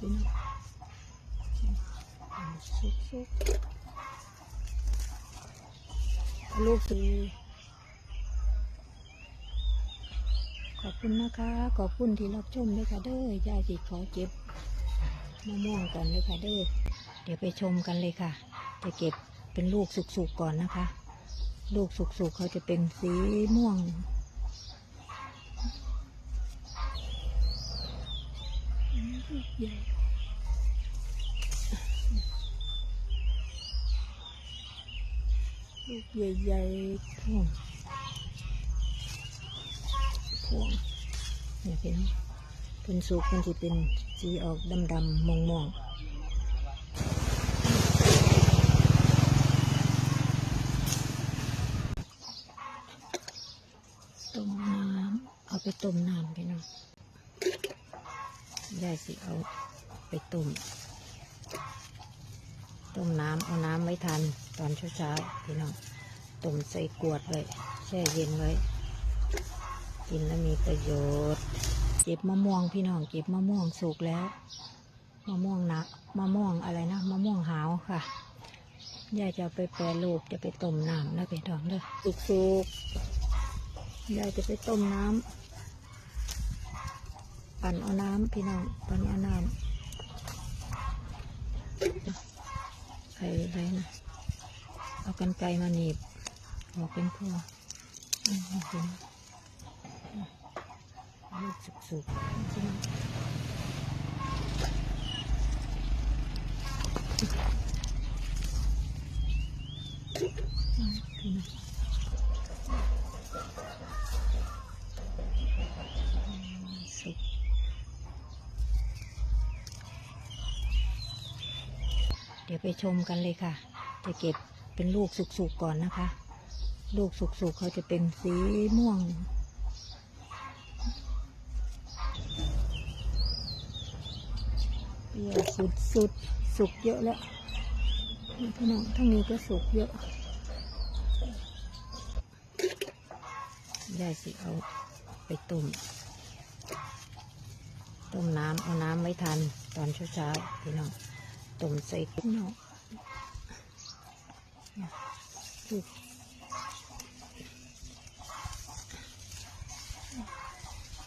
พี่น้องสุกสุกลูกสีขอบคุณนะคะ ขอบคุณที่รับชมด้วยค่ะเด้อยายจิขอเก็บมะม่วงก่อนเลยค่ะเด้อ เดี๋ยวไปชมกันเลยค่ะ จะเก็บเป็นลูกสุกๆก่อนนะคะ ลูกสุกๆเขาจะเป็นสีม่วง ลูกใหญ่ใหญ่ๆพวงพวงเนี่ยเป็นเป็นสุกมันจะเป็นสีออกดำๆมองมองๆต้มน้ำเอาไปต้มน้ำไปเนาะ ยายสิเอาไปต้ม ต้มน้ำเอาน้ำไว้ทัน ตอนเช้าๆพี่น้องต้มใส่กวดไว้แช่เย็นไว้ กินแล้วมีประโยชน์ เก็บมะม่วงพี่น้องเก็บมะม่วงสุกแล้วมะม่วงหนักมะม่วงอะไรนะมะม่วงหาวค่ะยายจะไปแปรรูปจะไปต้มน้ำแล้วไปดองเด้อสุกๆยายจะไปต้มน้ำ ปั่นเอาน้ำพี่น้องปั่นเอาน้ำไข่ไรนะเอากันไกรมาหนีบออกเป็นพวงอืมเห็นลูกสุกๆสุก ดี๋ยวไปชมกันเลยค่ะ จะเก็บเป็นลูกสุกๆก่อนนะคะ ลูกสุกๆเขาจะเป็นสีม่วง เปรี้ยวสุดๆ สุกเยอะแล้วนี่พี่น้องทั้งนี้ก็สุกเยอะยายสิเอาไปต้ม ต้มน้ำเอาน้ำไว้ทันตอนเช้าๆพี่น้อง ต้มใส่กุ้งเนาะลูก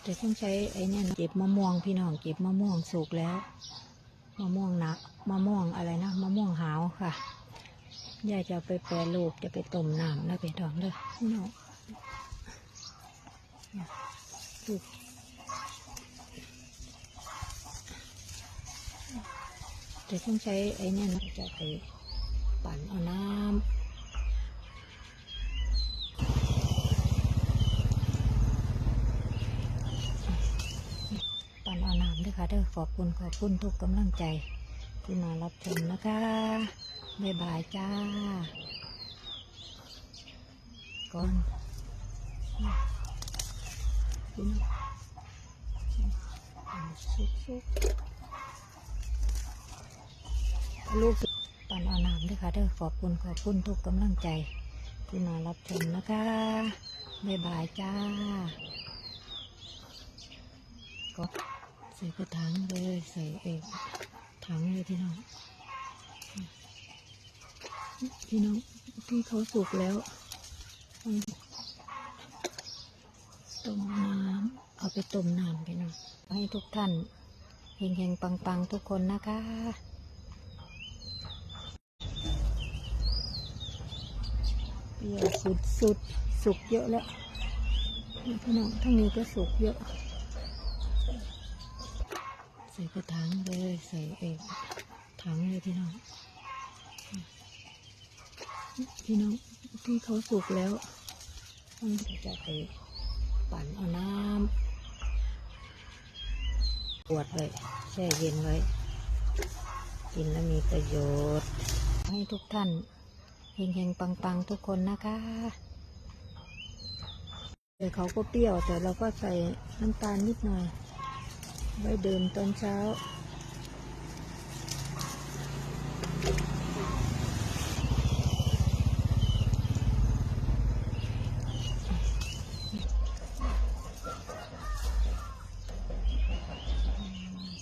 จะต้องใช้ไอ้เนี่ยนะเก็บมะม่วงพี่น้องเก็บมะม่วงสุกแล้วมะม่วงหนักมะม่วงอะไรนะมะม่วงหาวค่ะยายจะเอาไปแปรรูปจะไปต้มน้ำแล้วไปดองเด้อพี่น้องเนี่ยลูก จะต้องใช้ไอ้นี่นะจะไปปั่นเอาน้ำปั่นเอาน้ำด้วยค่ะเด้อขอบคุณขอบคุณทุกกำลังใจที่มารับชมนะคะ บ๊ายบายจ้า ก่อนพี่น้องสุกสุก ลูกปันเอาน้ำด้วยค่ะเด้อขอบคุณขอบคุณทุกกำลังใจ ที่มารับชมนะคะ บ๊ายบายจ้า ก็ใส่กระถางเลยใส่เอกถังเลยพี่น้องพี่น้องที่เขาสุกแล้วต้มน้ำเอาไปต้มน้ำพี่น้องให้ทุกท่านเฮงๆปังๆ ทุกคนนะคะ เปียสุดสุดสุกเยอะแล้วพี่น้องทั้งนี้ก็สุกเยอะ ใส่กระถางเลยใส่เอกถังเลยพี่น้อง พี่น้องที่เขาสุกแล้วต้องจะไปปั่นเอาน้ำปวดไว้แช่เย็นไว้ กินแล้วมีประโยชน์ ให้ทุกท่าน เฮงๆ ปังๆ ทุกคนนะคะเดี๋ยวเขาก็เปรี้ยวแต่เราก็ใส่น้ำตาลนิดหน่อย ไว้ดื่มตอนเช้า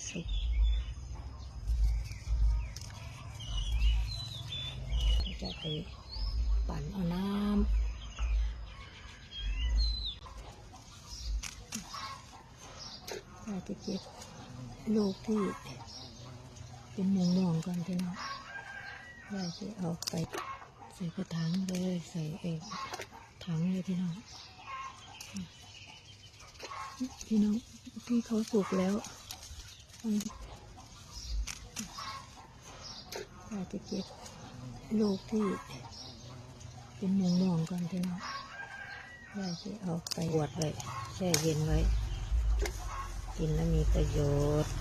สุก ไปปั่นเอาน้ำเราจะเก็บลูกที่เป็นม่วงๆก่อนพี่น้องเราจะเอาไปใส่กระถางเลยใส่เอกถังเลยพี่น้อง พี่น้องที่เขาสุกแล้วเราจะเก็บ ลูกที่เป็นม่วงๆก่อนพี่น้องเราจะเอาไปบวดไว้แช่เย็นไว้ กินแล้วมีประโยชน์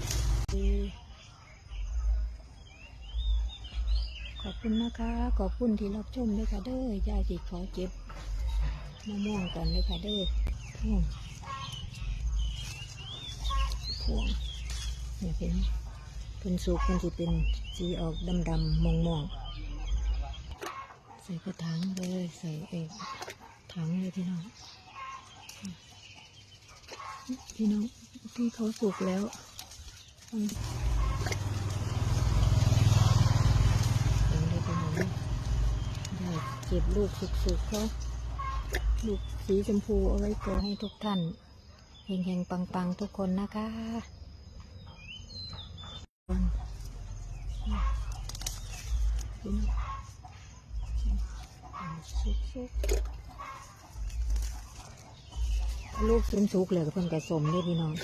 ขอบคุณนะคะ ขอบคุณที่รับชมด้วยค่ะเด้อยายจิขอเก็บมะม่วงก่อนเลยค่ะเด้อพ่วงพวงเนี่ยเป็นเป็นสุกมันจะเป็นสีออกดำดำๆมองมองๆใส่กระถางเลย ใส่เอกถังเลยพี่น้อง พี่น้องที่เขาสุกแล้วเห็นเลยเป็นอยางนี้ได้เก็บลูกสุกๆเขาลูกสีชมพูเอาไว้เกิดให้ทุกท่านเฮงๆ ปังๆ ทุกคนนะคะ สุกๆลูกเป็นสุกเลยกับเพิ่นกระสมเลยพี่น้อง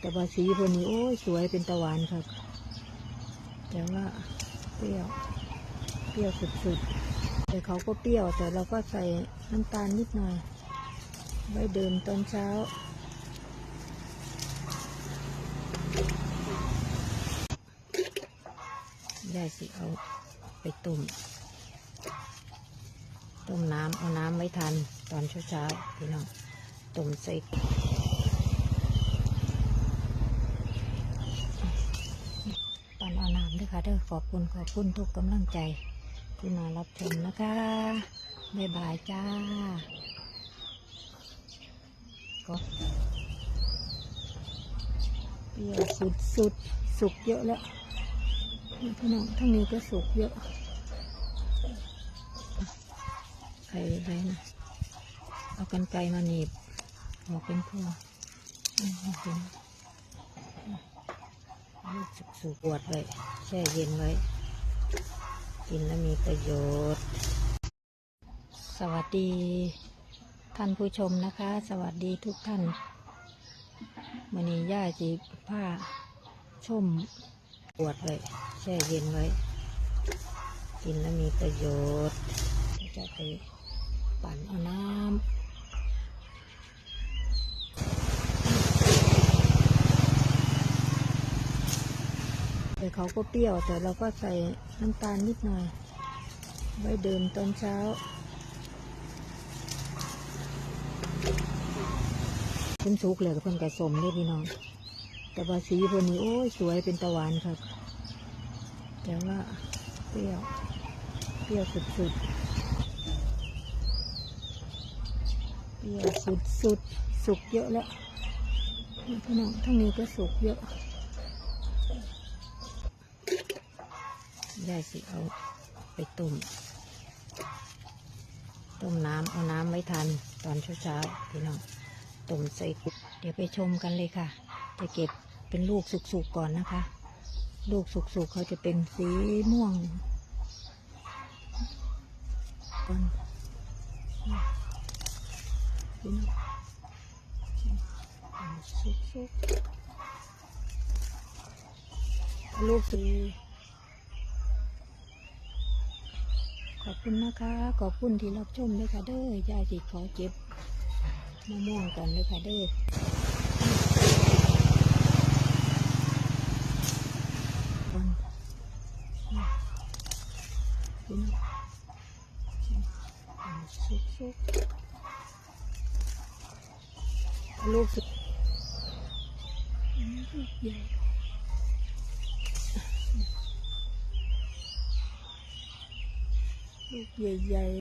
แต่ว่าสีเพิ่นนี้โอ้ยสวยเป็นตะวันครับ แต่ว่าเปรี้ยว เปรี้ยวสุดๆ แต่เขาก็เปรี้ยวแต่เราก็ใส่น้ำตาลนิดหน่อย ไว้ดื่มตอนเช้าได้สิเอาไปต้ม ต้มน้ำเอาน้ำไว้ทัน ตอนเช้าๆพี่น้องต้มใส่ปันเอาน้ำด้วยค่ะเด้อขอบคุณขอบคุณทุกกำลังใจ ที่มารับชมนะคะ บ๊ายบายจ้าก็เปรี้ยวสุดสุดๆสุกเยอะแล้วพี่น้องทั้งนี้ก็สุกเยอะ ใครอะไรนะเอากันไกลมาหนีบออกเป็นพวงออกเป็นสุกสุกวดไว้แช่เย็นไว้ กินแล้วมีประโยชน์ สวัสดีท่านผู้ชมนะคะ สวัสดีทุกท่านมันนี้ย่าจีผ้าชมบวดไว้แช่เย็นไว้ กินแล้วมีประโยชน์จะไป ปั่นเอาน้ำแต่เขาก็เปรี้ยวแต่เราก็ใส่น้ำตาลนิดหน่อย ไว้ดื่มตอนเช้าเป็นสุกเลยกับเพิ่นกระสมเลยพี่น้อง แต่ว่าสีพิ่นนี้โอ้ยสวยเป็นตะวันครับ แต่ว่าเปรี้ยว เปรี้ยวสุดๆ เปรี้ยวสุดสุกเยอะแล้วพี่น้องทั้งนี้ก็สุกเยอะได้สิเอาไปต้มต้มน้ำเอาน้ำไว้ทันตอนเช้าๆพี่น้องต้มใส่กุเดี๋ยวไปชมกันเลยค่ะ จะเก็บเป็นลูกสุกๆก่อนนะคะ ลูกสุกๆเขาจะเป็นสีม่วงก่อน พี่น้องสุกๆลูกสีขอบคุณนะคะ ขอบคุณที่รับชมด้วยค่ะเด้อยายจิขอเก็บมะม่วงก่อนเลยค่ะเด้อสุกๆ ลูกสุดใหญ่ลูกใหญ่